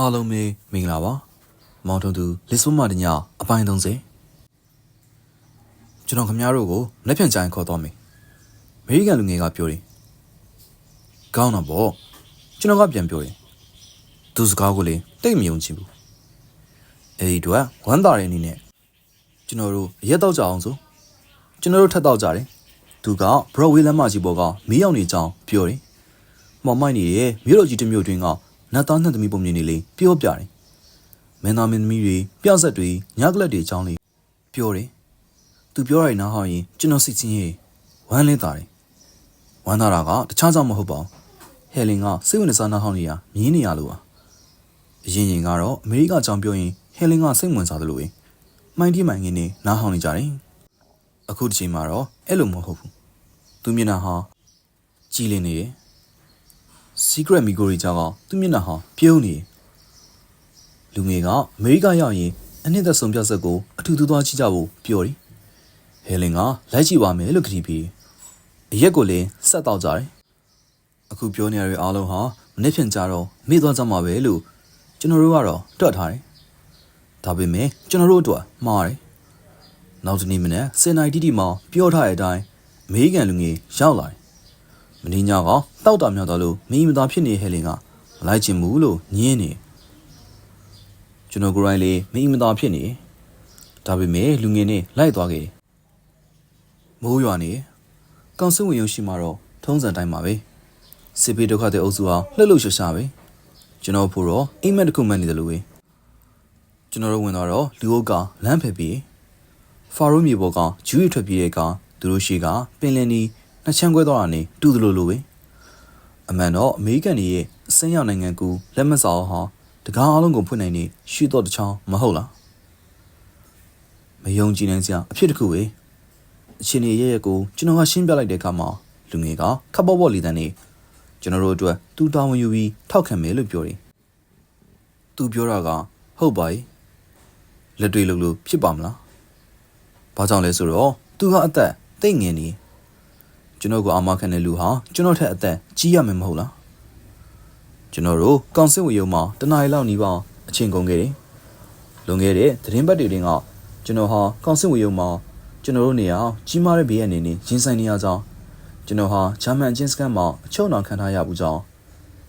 အားလုံးပဲမင်္ဂလာပါမောင်ထုံသူလစ်စွန်းမတညအပိုင်း30ကျွန်တော်ခမများတို့ကိုလက်ဖြန့်ကြိုင်ခေါ်တော့မယ်အမေရိကန်လူငယ်ကပြောတယ်ကောင်းတော့ဗောကျွန်တော်ကပြန်ပြောတယ်သူစကားကိုလေတိတ်မယုံချင်ဘူးအဲ့ဒီတော့ဝမ်းသာတဲ့အနေနဲ့ကျွန်တော်တို့ရက်တော့ကြအောင်ဆိုကျွန်တော်တို့ထပ်တော့ကြတယ်သူကဘရော့ဝေးလမ်းမကြီးပေါ်ကမီးရောက်နေကြောင်းပြောတယ်မောင်မိုက်နေရဲ့မြို့တော်ကြီးတစ်မြို့တွင်က နတ်သားနှစ်သမီးပုံမြင်နေလေပြောပြတယ်မင်းသားမင်းသမီးတွေပြဆက်တွေညကလက်တွေအကြောင်းလေးပြောတယ်သူပြောရတဲ့နားဟောင်းရင်ကျွန်တော်စိတ်ချင်းရေးဝမ်းလင်းတာတယ်ဝမ်းသာတာကတခြားကြောင့်မဟုတ်ပါဘူးဟယ်လင်ကစိတ်ဝင်စားနားဟောင်းနေရမြင်းနေရလို့ပါအရင်ရင်ကတော့အမေရိကအကြောင်းပြောရင်ဟယ်လင်ကစိတ်ဝင်စားတယ်လို့ပဲမိုင်းတီမိုင်ငင်းနေနားဟောင်းနေကြတယ်အခုတစ်ချိန်မှာတော့အဲ့လိုမဟုတ်ဘူးသူမျက်နှာဟာကြည်လင်နေတယ် secret မီကိုရီကြောင့်သူမျက်နှာဟာပြုံးနေတယ်လူငယ်ကအမေရိကရောက်ရင်အနှစ်သက်ဆုံးပြဆက်ကိုအထူးထူးသွားကြည့်ကြဖို့ပြောတယ်ဟယ်လင်ကလိုက်ကြည့်ပါမယ်လို့ခရီးပြီးအရက်ကိုလည်းဆက်တော့ကြတယ်အခုပြောနေရတဲ့အားလုံးဟာမနေ့ဖြန်ကြတော့မေ့သွားကြမှာပဲလို့ကျွန်တော်တို့ကတော့တွက်ထားတယ်ဒါပေမဲ့ကျွန်တော်တို့အတွက်မှားတယ်နောက်တနေ့မနေ့စင်နိုင်တီတီမှာပြောထားတဲ့အတိုင်းအမေရိကန်လူငယ်ရောက်လာတယ် မင်းညကတောက်တာမြောက်တော့လို့မင်းမသားဖြစ်နေဟဲလင်ကမလိုက်ချင်ဘူးလို့ညင်းနေကျွန်တော်ကိုယ်တိုင်လေမင်းမသားဖြစ်နေဒါပေမဲ့လူငယ်နဲ့လိုက်သွားခဲ့မိုးရွာနေကောင်စစ်ဝင်ရုံရှိမှာတော့ထုံးစံတိုင်းပါပဲစစ်ပေးဒုက္ခတဲ့အုပ်စုဟာလှုပ်လှုပ်ရှားရှားပဲကျွန်တော်ဖို့တော့အိမ်မက်တစ်ခုမှတ်နေတယ်လို့ပဲကျွန်တော်တို့ဝင်တော့လူအုပ်ကလမ်းဖယ်ပြီးဖာရိုးမြေပေါ်ကဂျူးရီထွက်ပြေးတဲ့ကသူတို့ရှိကပင်လယ်နီ နှစ်ချမ်းခွဲသွားတာနေတူတယ်လို့လိုပဲအမှန်တော့အမေရိကန်တွေရဲ့အစင်းရောက်နိုင်ငံကူလက်မစော်ဟာတကားအလုံးကိုဖွင့်နိုင်နေရှုတော့တချောင်းမဟုတ်လားမယုံကြည်နိုင်စရာအဖြစ်တစ်ခုပဲအရှင်ရဲ့ရဲ့ကိုကျွန်တော်ကရှင်းပြလိုက်တဲ့အခါမှာလူငယ်ကခပ်ပေါ်ပေါ်လီတန်းနေကျွန်တော်တို့အတွက်သူတာဝန်ယူပြီးထောက်ခံမယ်လို့ပြောတယ်သူပြောတာကဟုတ်ပါ යි လက်တွေ့လို့လို့ဖြစ်ပါမလားဘာကြောင့်လဲဆိုတော့သူကအသက်သိမ့်ငင်နေ ကျွန်တော်ကအာမခံတဲ့လူဟာကျွန်တော်ထက်အသက်ကြီးရမယ်မဟုတ်လားကျွန်တော်တို့ကောင်စစ်ဝေယုံမှာတနအီလောက်နီးပါအချင်းကုန်ခဲ့တယ်လွန်ခဲ့တဲ့သတင်းပတ်တွေတင်ကကျွန်တော်ဟာကောင်စစ်ဝေယုံမှာကျွန်တော်တို့နေရာကြီးမားတဲ့ဘေးအနေနဲ့ရင်ဆိုင်နေရကြောင်းကျွန်တော်ဟာဂျာမန်ချင်းစကန်မှာအချုပ်နှောင်ခံထားရဘူးကြောင်း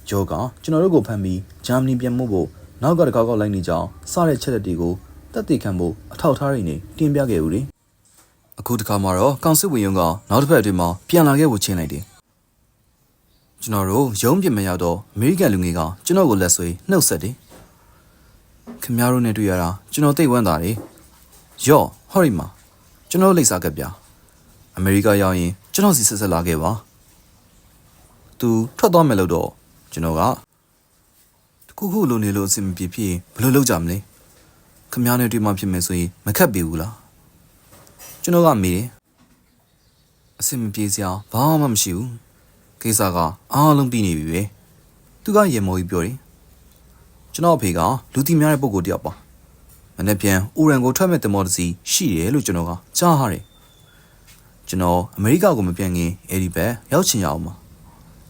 ဂျောကကျွန်တော်တို့ကိုဖမ်းပြီးဂျာမနီပြန်မှုဖို့နောက်ကတကောက်ကောက်လိုက်နေကြောင်းစတဲ့ချက်လက်တွေကိုတက်တည်ခံဖို့အထောက်ထားရင်းနေတင်ပြခဲ့ဦးတယ် အခုတခါမှာတော့ကောင်စစ်ဝင်ရုံကနောက်တစ်ဖက်အတွင်းမှာပြန်လာခဲ့ဖို့ချင်းလိုက်တယ်ကျွန်တော်တို့ရုံးပြင်မရောက်တော့အမေရိကန်လူငယ်ကကျွန်တော်ကိုလက်ဆွဲနှုတ်ဆက်တယ်ခင်ဗျားတို့နဲ့တွေ့ရတာကျွန်တော်သိဝမ်းသာတယ်ယော့ဟော်ရီမာကျွန်တော်လိပ်စားကပ်ပြအမေရိကရောက်ရင်ကျွန်တော်စီဆက်ဆက်လာခဲ့ပါသူထွက်သွားမယ်လို့တော့ကျွန်တော်ကတခုခုလိုနေလို့အဆင်မပြေဖြစ်ဘယ်လိုလုပ်ကြမလဲခင်ဗျားနဲ့တွေ့မှဖြစ်မယ်ဆိုရင်မခက်ပေဘူးလား ကျွန်တော်ကမေးတယ်အဆင်မပြေစရာဘာမှမရှိဘူးကိစ္စကအားလုံးပြီးနေပြီပဲသူကရေမော်ကြီးပြောတယ်ကျွန်တော်အဖေကလူတီများတဲ့ပုံကိုတယောက်ပါမနေ့ပြန်ဥရန်ကိုထွက်မဲ့တင်မော်တစီရှိတယ်လို့ကျွန်တော်ကကြားရတယ်ကျွန်တော်အမေရိကကိုမပြန်ခင်အဲ့ဒီဘက်ရောက်ချင်ရအောင်ပါ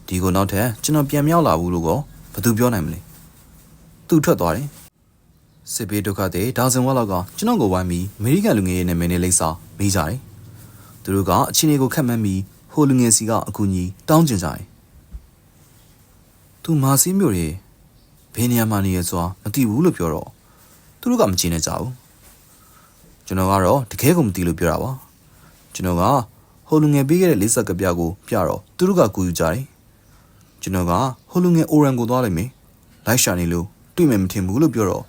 ဒီကိုနောက်ထပ်ကျွန်တော်ပြန်မြောက်လာဘူးလို့ကောဘယ်သူပြောနိုင်မလဲသူထွက်သွားတယ် စစ်ဘေးဒုက္ခတွေဒါဇင်ဝက်လောက်ကကျွန်တော်ကိုဝိုင်းပြီးအမေရိကန်လူငယ်ရဲ့နာမည်နဲ့လိပ်စာမေးကြတယ်သူတို့ကအချင်းလေးကိုခတ်မှန်းပြီးဟိုလူငယ်စီကအကူကြီးတောင်းကျင်ကြတယ်သူမာစီမျိုးတွေဘယ်နေရာမှာနေရဆိုတာမသိဘူးလို့ပြောတော့သူတို့ကမချင်နေကြဘူးကျွန်တော်ကတော့တကယ်ကိုမသိလို့ပြောတာပါကျွန်တော်ကဟိုလူငယ်ပေးခဲ့တဲ့လေးဆက်ကပြကိုပြတော့သူတို့ကကူယူကြတယ်ကျွန်တော်ကဟိုလူငယ်အိုရန်ကိုသွားလိုက်မယ်လိုက်ရှာနေလို့တွေ့မယ်မထင်ဘူးလို့ပြောတော့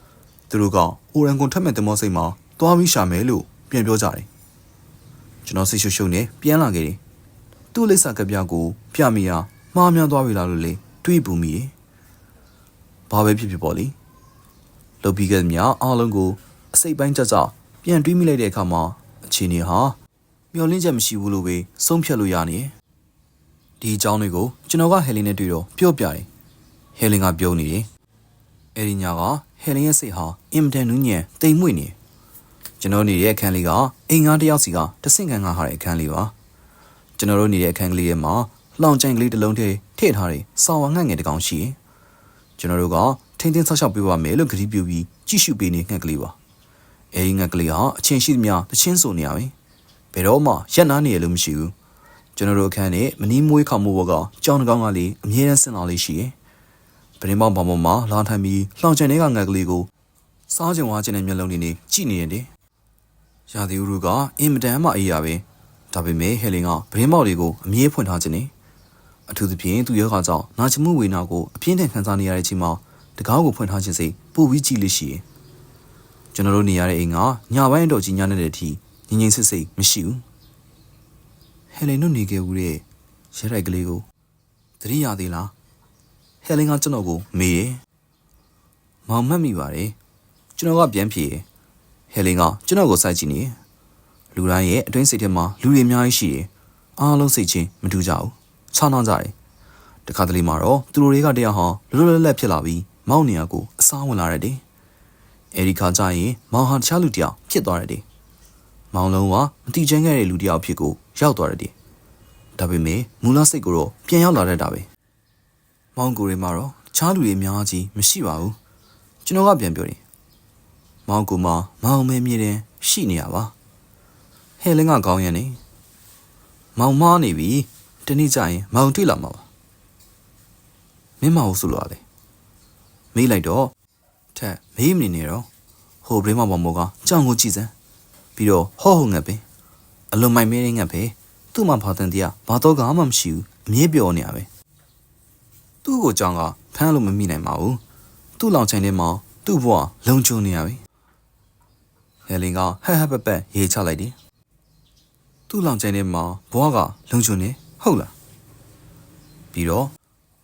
သူတို့ကအိုရန်ကိုထက်မဲ့တမောစိတ်မှာသွားပြီးရှာမယ်လို့ပြန်ပြောကြတယ်ကျွန်တော်စိတ်ရှုပ်ရှုပ်နဲ့ပြန်လာခဲ့တယ်သူ့လိပ်စာကပြကိုပြမိရမှားများသွားပြီလားလို့လေတွေးပူမိတယ်ဘာပဲဖြစ်ဖြစ်ပေါ့လေလုတ်ပြီးခဲ့သမျှအားလုံးကိုအစိတ်ပိုင်းကြကြပြန်တွေးမိလိုက်တဲ့အခါမှာအခြေအနေဟာမျောလင်းချက်မရှိဘူးလို့ပဲဆုံးဖြတ်လို့ရနေတယ်ဒီအကြောင်းတွေကိုကျွန်တော်ကဟယ်လင်နဲ့တွေ့တော့ပြောပြတယ်ဟယ်လင်ကပြောနေတယ်အဲ့ဒီညက ဟယ်လင်ရဲ့စိတ်ဟာအင်မတန်နူးညံ့တိမ်မွေ့နေကျွန်တော်နေတဲ့အခန်းလေးကအင်္ဂါတယောက်စီကတဆင့်ခံကဟာတဲ့အခန်းလေးပါကျွန်တော်တို့နေတဲ့အခန်းကလေးထဲမှာလောင်ကျိုင်ကလေးတစ်လုံးထဲထည့်ထားတဲ့စာဝါငှက်ငယ်တစ်ကောင်ရှိရင်ကျွန်တော်တို့ကထိန်းသိမ်းဆောက်ရှောက်ပေးပါမယ်လို့ကတိပြုပြီးကြည့်ရှုပေးနေငှက်ကလေးပါအဲဒီငှက်ကလေးဟာအချင်းရှိသမျှတချင်းဆိုနေရပဲဘယ်တော့မှရက်နာနေရလို့မရှိဘူးကျွန်တော်တို့အခန်းနဲ့မနီးမွေးခါမှုဘောကကြောင်းတကောင်းကလေးအမြဲတမ်းစင်လာလေးရှိရဲ့ ပရင်မောင်ဘောင်ပေါ်မှာလာထိုင်ပြီးလှောင်ချင်တဲ့ကငှက်ကလေးကိုစားကြုံဝါကျင်တဲ့မျက်လုံးလေးနဲ့ကြည့်နေရတယ်ရာသီဥတုကအင်မတန်မှအေးရပဲဒါပေမဲ့ဟဲလင်ကပရင်မောင်လေးကိုအမြဲဖွင့်ထားခြင်းနဲ့အထူးသဖြင့်သူ့ယောဂကြောင့်နာကျင်မှုဝေနာကိုအပြင်းထန်ခံစားနေရတဲ့အချိန်မှာတကားကိုဖွင့်ထားခြင်းစိတ်ပိုပြီးကြည့်လို့ရှိရင်ကျွန်တော်တို့နေရတဲ့အိမ်ကညပိုင်းတော့ကြီးညနေတဲ့အထိငြိမ်ငြိမ်စစ်စစ်မရှိဘူးဟယ်လင်တို့နေခဲ့ဦးတဲ့ရဲတိုက်ကလေးကိုသတိရသေးလား ဟယ်လင်ကကျွန်တော်ကိုမေးတယ်မောင်မှတ်မိပါတယ်ကျွန်တော်ကပြန်ဖြေတယ်ဟယ်လင်ကကျွန်တော်ကိုစိုက်ကြည့်နေတယ်လူတိုင်းရဲ့အတွင်းစိတ်ထဲမှာလူတွေအများကြီးရှိတယ်အားလုံးစိတ်ချင်းမတူကြဘူးခြားနာကြတယ်တခါတလေမှာတော့သူတို့တွေကတရားဟောလွတ်လွတ်လပ်လပ်ဖြစ်လာပြီးမောင်နေရကိုအစားဝင်လာရတယ်။အဲဒီခါကျရင်မောင်ဟာတခြားလူတစ်ယောက်ဖြစ်သွားတယ်။မောင်လုံးကမတိကျန်းခဲ့တဲ့လူတစ်ယောက်ဖြစ်ကိုရောက်သွားတယ်။ဒါပေမဲ့မူလစိတ်ကိုတော့ပြန်ရောက်လာတတ်တာပဲ။ မောင်ကိုတွေမှာတော့တခြားလူတွေအများကြီးမရှိပါဘူး။ကျွန်တော်ကပြန်ပြောတယ်။မောင်ကိုမှမောင်မဲမြေတယ်ရှိနေရပါ။ဟဲလင်းကကောင်းရနေ။မောင်မားနေပြီ။တနေ့ကျရင်မောင်တွေ့လာမှာပါ။မင်းမဟုတ်ဆိုလို့ရတယ်။မေးလိုက်တော့ထက်မေးမနေနဲ့တော့ဟိုဘရင်းမဘောင်မောကကြောင်ကိုကြည့်စမ်းပြီးတော့ဟော့ဟော့ငတ်ပဲအလွန်မိုက်မဲနေငတ်ပဲသူ့မှာဘာတန်တရားဘာတော့ကမှမရှိဘူးအမြဲပြောနေရပဲ သူ့ကိုကြောင်ကဖမ်းလို့မမိနိုင်ပါဘူးသူ့လောင်ချိုင်ထဲမှာသူ့ဘဝလုံခြုံနေရပဲဟယ်လင်ကဟက်ဟက်ပက်ပက်ရေးချလိုက်တယ်သူ့လောင်ချိုင်ထဲမှာဘဝကလုံခြုံနေဟုတ်လားပြီးတော့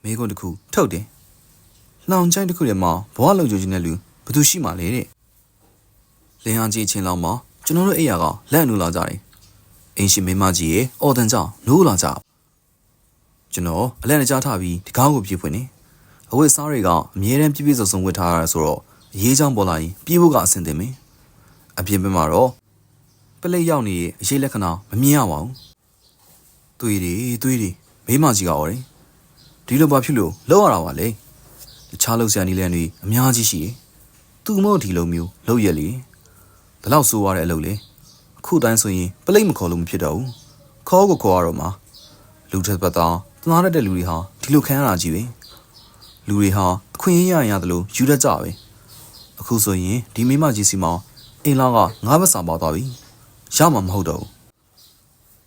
မိကွန်းတစ်ခုထုတ်တယ်လောင်ချိုင်တစ်ခုထဲမှာဘဝလုံခြုံခြင်းတဲ့လူဘယ်သူရှိမှလဲတဲ့လင်းအားကြီးချင်းလောက်မှာကျွန်တော်တို့အိယာကလက်အနူလာကြတယ်အင်းရှင်မင်းမကြီးရဲ့အော်တန်ကြောင့်နိုးလာကြ ကျွန်တော်အလက်နဲ့ကြားထားပြီးဒီကားကိုပြေးဖွင့်နေအဝတ်စားတွေကအမြဲတမ်းပြည့်ပြည့်စုံစုံဝတ်ထားရတာဆိုတော့အရေးချောင်းပေါ်လာရင်ပြေးဖို့ကအဆင်သင့်မယ်အပြင်ဘက်မှာတော့ပလိတ်ရောက်နေရဲ့အရေးလက္ခဏာမမြင်ရပါဘူးသွေးတွေသွေးတွေမိမကြီးကအော်တယ်ဒီလိုဘာဖြစ်လို့လောက်ရတာပါလဲတခြားလောက်ဆရာနီလန်တွေအများကြီးရှိတယ်သူမို့ဒီလိုမျိုးလောက်ရက်လေဘယ်လောက်ဆိုးရတဲ့အလုပ်လဲအခုတိုင်းဆိုရင်ပလိတ်မခေါ်လို့မဖြစ်တော့ဘူးခေါ်ကိုခေါ်ရတော့မှာလူတစ်ပတ်သား တနာရတဲ့လူတွေဟာဒီလိုခံရတာကြီးပဲလူတွေဟာအခွင့်အရေးရရင်ရတယ်လို့ယူတတ်ကြပဲအခုဆိုရင်ဒီမိမကြီးစီမောင်အိမ်လာကငါးဘက်စာပေါသွားပြီရမှာမဟုတ်တော့ဘူး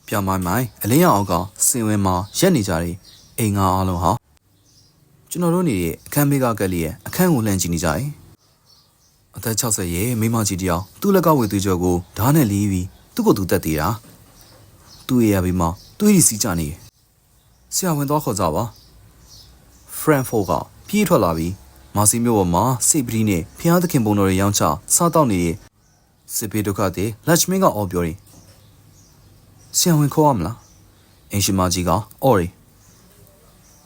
ပြမိုင်းမိုင်းအလင်းရောင်အောက်ကစင်ဝင်မှာရက်နေကြတဲ့အိမ်ငါအားလုံးဟာကျွန်တော်တို့နေတဲ့အခန်းမေကကက်လေးရဲ့အခန်းကိုလှမ်းကြည့်နေကြတယ်အသက်60ရဲ့မိမကြီးတယောက်သူ့လက်ကဝေသွေးကြောကိုဓာတ်နဲ့လီးပြီးသူ့ကိုယ်သူတက်သေးတာသူ့ရဲ့ရပြီးမှတွေးရီစီးကြနေတယ် ဆရာဝန်တော့ခေါ်ကြပါဖရန်ဖိုကပြေးထွက်လာပြီးမာစီမျိုးပေါ်မှာစိတ်ပရီးနဲ့ဖျားသခင်ပုံတော်ရဲ့ရောင်းချစားတော့နေတဲ့စစ်ပေဒုက္ခတဲ့လက်ချမင်းကအော်ပြောတယ်ဆရာဝန်ခေါ်ရမလားအင်ရှင်မကြီးကအော်ရီ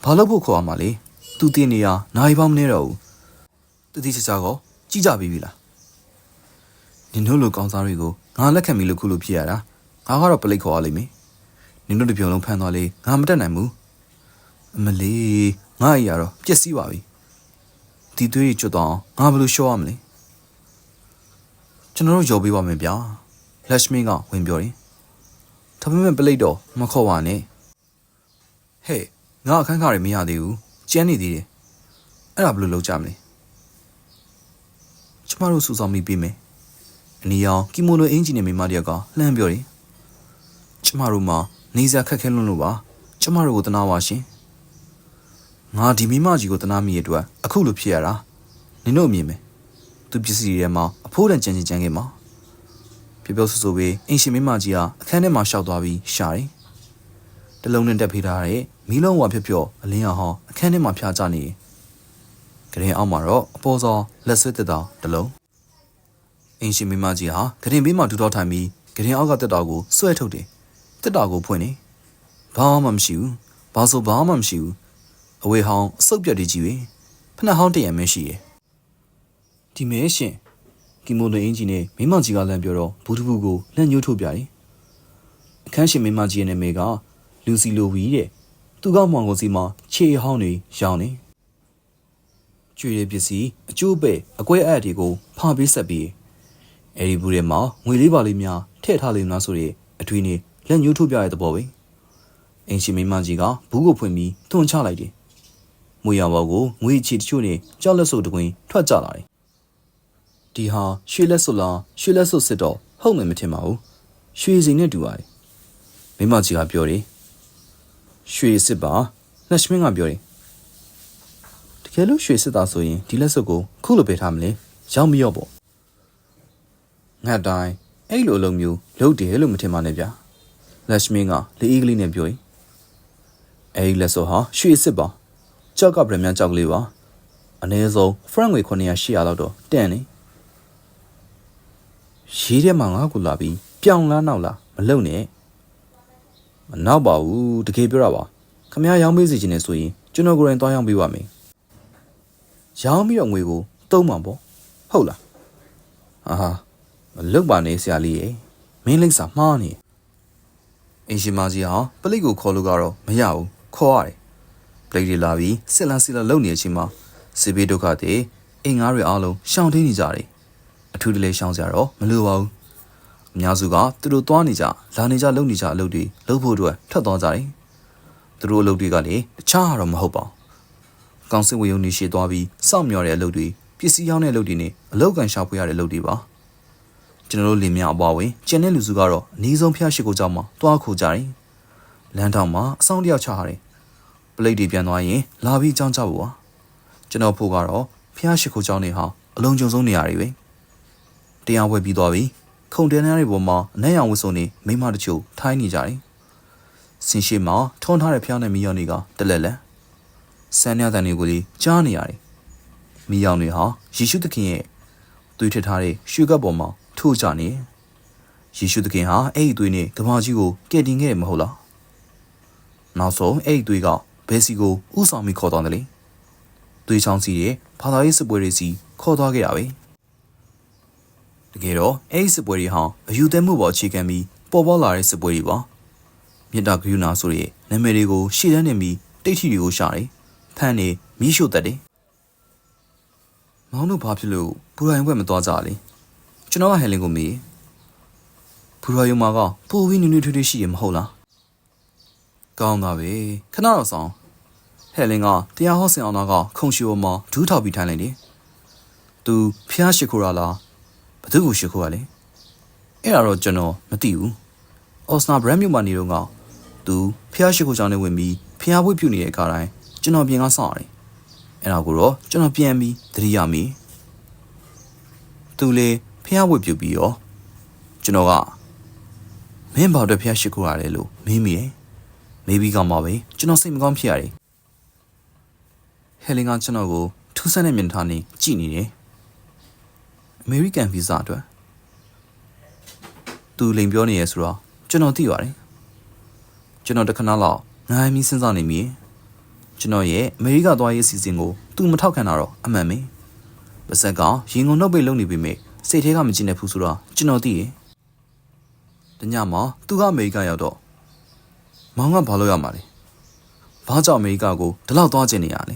ဘာလို့ဖို့ခေါ်ရမှာလဲသူတင်နေရနိုင်ပေါင်းမနေတော့ဘူးတတိချာချာကောကြည့်ကြပြီပြီလားနင်တို့လိုကောင်းစားတွေကိုငါလက်ခံပြီလို့ခုလိုဖြစ်ရတာငါကတော့ပလိတ်ခေါ်ရလိမ့်မယ်နင်တို့တစ်ပြုံလုံးဖမ်းသွားလေငါမတက်နိုင်ဘူး အမလီငါအရာတော့ပျက်စီးပါပြီဒီသွေးကြီးကျွတ်တော့ငါဘယ်လိုရှော့ရမလဲကျွန်တော်တို့ရော်ပေးပါမယ်ဗျာလက်ရှမင်းကဝင်ပြောတယ်ဒါပေမဲ့ပလိတ်တော့မခေါ်ပါနဲ့ဟဲ့ငါအခန်းခါတွေမရသေးဘူးကျန်းနေသေးတယ်အဲ့ဒါဘယ်လိုလုပ်ကြမလဲကျမတို့စူဆောင်းမိပေးမယ်အနီရောင်ကီမိုနိုအင်ဂျင်နဲ့မိမတယောက်ကလှမ်းပြောတယ်ကျမတို့မှနေစားခက်ခဲလွန်းလို့ပါကျမတို့ကိုတနာပါရှင် ငါဒီမိမကြီးကိုတနာမိရတဲ့အတွက်အခုလိုဖြစ်ရတာနင်တို့အမြင်မယ်သူပစ္စည်းတွေမှာအဖိုးတန်ကြံကြံခဲ့မှာပြောပြောဆိုဆိုပဲအင်ရှင်မိမကြီးကအခန်းထဲမှာရှောက်သွားပြီးရှာတယ်တလုံးနဲ့တက်ဖေးထားတဲ့မီးလုံးဝဖြော့ဖြော့အလင်းရောင်ဟောင်းအခန်းထဲမှာဖျားကြနေကရင်အောက်မှာတော့အပေါ်စောလက်ဆွဲတက်တော်တလုံးအင်ရှင်မိမကြီးဟာကရင်ဘေးမှာဒူတော့ထိုင်ပြီးကရင်အောက်ကတက်တော်ကိုဆွဲထုတ်တယ်တက်တော်ကိုဖွင့်နေဘာမှမရှိဘူးဘာဆိုဘာမှမရှိဘူး အဝေးဟောင်းအစုပ်ပြတ်တွေကြီးပဲဖနှက်ဟောင်းတရံမဲရှိရဲ့ဒီမဲရှင်ကီမိုလိုအင်ဂျင်နဲ့မိမကြီးကလမ်းပြောတော့ဘူတူဘူးကိုလက်ညှိုးထုတ်ပြတယ်အခန်းရှင်မိမကြီးရဲ့နာမည်ကလူစီလိုဝီတဲ့သူကမောင်ကိုစီမှာခြေဟောင်းတွေရောင်းနေကျကျွေရည်ပစ္စည်းအကျိုးပဲ့အကွဲအပ်တွေကိုဖာပေးဆက်ပြီးအဲဒီဘူးထဲမှာငွေလေးပါလေးများထည့်ထားလိမ့်မလားဆိုတဲ့အထွေးနေလက်ညှိုးထုတ်ပြရတဲ့သဘောပဲအင်ရှင်မိန်းမကြီးကဘူးကိုဖွင့်ပြီးသွန်ချလိုက်တယ် မွေရဘောကိုငွေချီတချို့နဲ့ကြောက်လက်စုပ်တကွင်းထွက်ကြလာတယ်ဒီဟာရွှေလက်စုပ်လားရွှေလက်စုပ်စစ်တော့ဟုတ်မယ်မထင်ပါဘူးရွှေစီနဲ့တူပါတယ်မိန်းမကြီးကပြောတယ်ရွှေစစ်ပါလက်ရှမင်းကပြောတယ်တကယ်လို့ရွှေစစ်သားဆိုရင်ဒီလက်စွပ်ကိုခုလိုပေးထားမလဲရောက်မရော့ပေါ့ငါတိုင်းအဲ့လိုအလုံးမျိုးလုပ်တယ်လို့မထင်ပါနဲ့ဗျာလက်ရှမင်းကလေအေးကလေးနဲ့ပြောရင်အဲ့ဒီလက်စွပ်ဟာရွှေစစ်ပါ ကြောက်ကဗရမန်ကြောက်ကလေးပါအနည်းဆုံး franc ငွေ900 800လောက်တော့တန်နေရေးထဲမှာငါ့ကိုလာပြီးပြောင်းလားနောက်လားမလုံနဲ့မနောက်ပါဘူးတကယ်ပြောတာပါခမရရောင်းပေးစီခြင်းနဲ့ဆိုရင်ကျွန်တော်ကိုယ်တိုင်သွားရောင်းပေးပါမယ်ရောင်းပြီးတော့ငွေကိုတုံးမှာပေါ့ဟုတ်လားအာဟာမလုတ်ပါနဲ့ဆရာလေးရေမင်းလိမ့်စာမှားနေအင်ရှင်မကြီးဟာပလိတ်ကိုခေါ်လို့ကတော့မရဘူးခေါ်ရတယ် ပလိတ်တွေလာပြီးစစ်လာစစ်လာလုံနေတဲ့အချိန်မှာစေဘေးဒုက္ခတွေအင်္ဂါတွေအားလုံးရှောင်ထိန်နေကြတယ်အထူးတလဲရှောင်ကြတော့မလိုပါဘူးအများစုကသူတို့သွားနေကြလာနေကြလုံနေကြအလုပ်တွေလုပ်ဖို့အတွက်ထွက်သွားကြတယ်သူတို့အလုပ်တွေကလည်းတခြားတော့မဟုတ်ပါဘူးကောင်စစ်ဝေယုံနေရှေ့သွားပြီးစောင့်မျှော်တဲ့အလုပ်တွေပစ္စည်းရောင်းတဲ့အလုပ်တွေနဲ့အလောက်ကန်ရှာဖွေရတဲ့အလုပ်တွေပါကျွန်တော်တို့လင်မြအပွားဝင်ကျန်တဲ့လူစုကတော့အနည်းဆုံးဖျားရှိကိုကြောက်မှတွားခိုကြတယ်လမ်းထောင်မှာအဆောင်တယောက်ချရတယ် ပလိတ်တွေပြန်သွားရင်လာပြီးကြောင်းကြဖို့ပါကျွန်တော်ဖို့ကတော့ဖျားရှိကိုကြောင်းနေဟာအလုံးကျုံဆုံးနေရာတွေပဲတရားဝဲပြီးသွားပြီခုံတဲနန်းတွေပေါ်မှာအနက်ရောင်ဝတ်စုံနေမိမတချို့ထိုင်းနေကြတယ်စင်ရှိမှာထုံးထားတဲ့ဖျားနဲ့မီးရောင်တွေကတလက်လက်ဆန်းရတဲ့နေကိုလေးကြားနေရတယ်။မိယောင်တွေဟာယေရှုသခင်ရဲ့သွေးထစ်ထားတဲ့ရွှေကပ်ပေါ်မှာထိုးကြနေတယ်။ယေရှုသခင်ဟာအဲ့ဒီသွေးနဲ့ကမာကြီးကိုကယ်တင်ခဲ့တယ်မဟုတ်လား။နောက်ဆုံးအဲ့ဒီသွေးက ဘယ်စီကိုဥဆောင်ပြီးခေါ်သွားတယ်လေ။သွေးချောင်းစီရဲ့ဘာသာရေးစစ်ပွဲတွေစီခေါ်သွားခဲ့ရပဲ။တကယ်တော့အဲ့ဒီစစ်ပွဲတွေဟာအယူသည်မှုပေါ်အခြေခံပြီးပေါ်ပေါက်လာတဲ့စစ်ပွဲတွေပါ။မြစ်တာဂရုနာဆိုတဲ့နာမည်တွေကိုရှေ့တန်းနေပြီးတိတ်ထီတွေကိုရှာတယ်။ဖန်နေမိရှို့တတ်တယ်။မောင်တို့ဘာဖြစ်လို့ဘူရိုင်းဘက်မသွားကြလဲ။ကျွန်တော်ကဟယ်လင်ကိုမေးဘူရိုင်းမာကပိုပြီးနူးနူးထွေးထွေးရှိရမဟုတ်လား။ ကောင်းတာပဲခဏတော့ဆောင်ဟယ်လင်ကတရားဟောဆင်အောင်သားကခုံရှိုမှာဒူးထောက်ပြီးထိုင်လိုက်တယ်။ "तू ဖျားရှိခိုးရလား။ဘသူ့ကိုရှိခိုးရလဲ။အဲ့ဒါတော့ကျွန်တော်မသိဘူး။အော်စနာဘရန်မြို့မှာနေတော့က तू ဖျားရှိခိုးကြောင်းနဲ့ဝင်ပြီးဖျားဝိပြုတ်နေတဲ့အခါတိုင်းကျွန်တော်ပြင်ကစောင့်ရတယ်။အဲ့ဒါကိုတော့ကျွန်တော်ပြန်ပြီးသတိရမိ။သူလေဖျားဝိပြုတ်ပြီးရောကျွန်တော်ကမင်းဘာအတွက်ဖျားရှိခိုးရတယ်လို့မေးမိတယ်။ မေးပြီးကမှပဲကျွန်တော်စိတ်မကောင်းဖြစ်ရတယ်။ဟယ်လင်ကကျွန်တော်ကိုထူးဆန်းတဲ့မျက်နှာနဲ့ကြည့်နေတယ်။အမေရိကန်ဗီဇာအတွက်သူလိန်ပြောနေရဲဆိုတော့ကျွန်တော်သိပါတယ်။ကျွန်တော်တခဏလောက်ငိုင်းပြီးစဉ်းစားနေမိတယ်။ကျွန်တော်ရဲ့အမေရိကသွားရေးအစီအစဉ်ကိုသူမထောက်ခံတာတော့အမှန်ပဲ။ပါဇက်ကရင်ကုန်နှုတ်ပိတ်လုပ်နေပြီမေစိတ်ထဲကမကြည့်နေဘူးဆိုတော့ကျွန်တော်သိတယ်။တညမှာသူကအမေရိကရောက်တော့ မောင်ကဘာလို့ရမှာလဲ။ဘာကြောင့်အမေရိကကိုဒီလောက်သွားကျင်နေရလဲ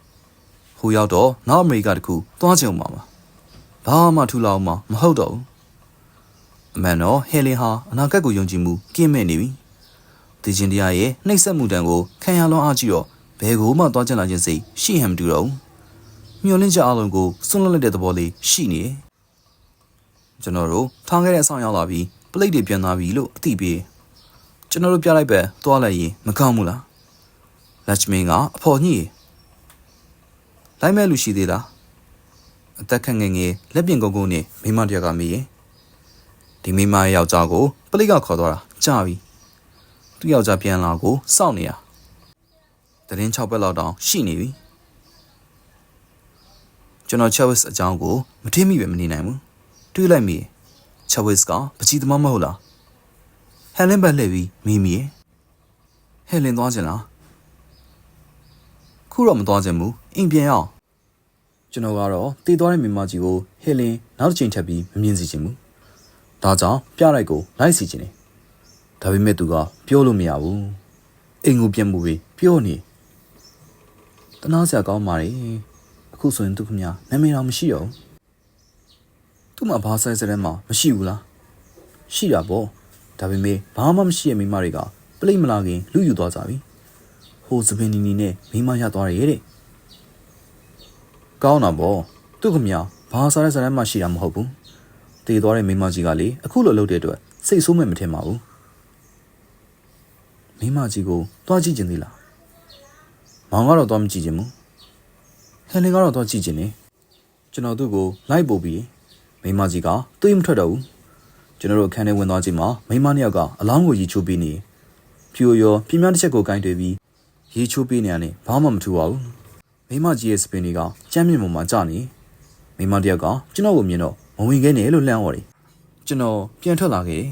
။ဟိုရောက်တော့နောက်အမေရိကတခုသွားကျင်မှာပါ။ဘာမှထူလောက်မှမဟုတ်တော့ဘူး။အမှန်တော့ဟယ်လင်ဟာအနာဂတ်ကိုယုံကြည်မှုကင်းမဲ့နေပြီ။ဒီချင်းတရားရဲ့နှိပ်စက်မှုတန်ကိုခံရလွန်အားကြည့်တော့ဘယ်ကိုမှသွားကျင်လာခြင်းစိတ်ရှိဟန်မတူတော့ဘူး။မျောလင့်ချက်အလုံးကိုစွန့်လွတ်လိုက်တဲ့သဘောလေးရှိနေတယ်။ကျွန်တော်တို့ထောင်းခဲ့တဲ့အဆောင်ရောက်လာပြီးပလိတ်တွေပြန်သွားပြီလို့အသိပေး ကျွန်တော်တို့ပြလိုက်ပဲသွားလိုက်ရင်မကောင်းဘူးလား။လက်ချမင်းကအဖော်ညိလိုက်မဲ့လူရှိသေးလား။အသက်ခန့်ငယ်ငယ်လက်ပြင်ကုန်းကုန်းနဲ့မိမတယောက်ကမေးရင်ဒီမိမရဲ့ယောက်ျားကိုပလိတ်ကခေါ်သွားတာကြာပြီ။သူ့ယောက်ျားပြန်လာကိုစောင့်နေရ။တရင်6ဘက်လောက်တောင်ရှိနေပြီ။ကျွန်တော် Chavis အကြောင်းကိုမထင်မိပဲမနေနိုင်ဘူး။တွေးလိုက်မိ Chavis ကပကြီးသမားမဟုတ်လား။ ဟယ်လင်ဘက်လှည့်ပြီးမိမိရဲ့ဟယ်လင်သွားချင်လား။ခုတော့မသွားချင်ဘူး။အိမ်ပြန်ရအောင်။ကျွန်တော်ကတော့တည်သွားတဲ့မိမကြီးကိုဟယ်လင်နောက်တစ်ချိန်ထပ်ပြီးမမြင်စီချင်ဘူး။ဒါကြောင့်ပြလိုက်ကိုလိုက်စီချင်တယ်။ဒါပေမဲ့သူကပြောလို့မရဘူး။အိမ်ကိုပြန်မှုပြီးပြောနေတနာစရာကောင်းပါလေအခုဆိုရင်သူခင်ဗျာနာမည်တော်မရှိတော့ဘူးသူ့မှာဘာဆိုင်စတဲ့မှမရှိဘူးလားရှိတာပေါ့ ဒါပေမဲ့ဘာမှမရှိရဲ့မိန်းမတွေကပလိတ်မလာခင်လူယူသွားကြပြီဟိုစပင်နီနီနဲ့မိန်းမရသွားတယ်တဲ့ကောင်းတာပေါ့သူခင်ဗျာဘာဆိုင်စတဲ့မှရှိတာမဟုတ်ဘူးတည်သွားတဲ့မိန်းမကြီးကလေအခုလိုလုပ်တဲ့အတွက်စိတ်ဆိုးမဲ့မထင်ပါဘူးမိန်းမကြီးကိုတွားကြည့်ခြင်းသေးလားမောင်ကတော့တွားမကြည့်ခြင်းဘူးဟန်လင်ကတော့တွားကြည့်ခြင်းနေကျွန်တော်သူ့ကိုလိုက်ပို့ပြီးမိန်းမကြီးကတွေးမထွက်တော့ဘူး ကျွန်တော်တို့အခန်းထဲဝင်သွားချိန်မှာမိန်းမနှစ်ယောက်ကအလောင်းကိုရီချိုးပေးနေဖြူရောပြင်းပြတစ်ချက်ကိုကင်တွေပြီးရီချိုးပေးနေရတယ်ဘာမှမထူပါဘူးမိန်းမကြီးရဲ့စပင်တွေကကြမ်းမြင့်ပေါ်မှာကြာနေမိန်းမတစ်ယောက်ကကျွန်တော်ကိုမြင်တော့မဝင်ခဲ့နဲ့လို့လှမ်းဟော်တယ်ကျွန်တော်ပြန်ထွက်လာခဲ့တယ်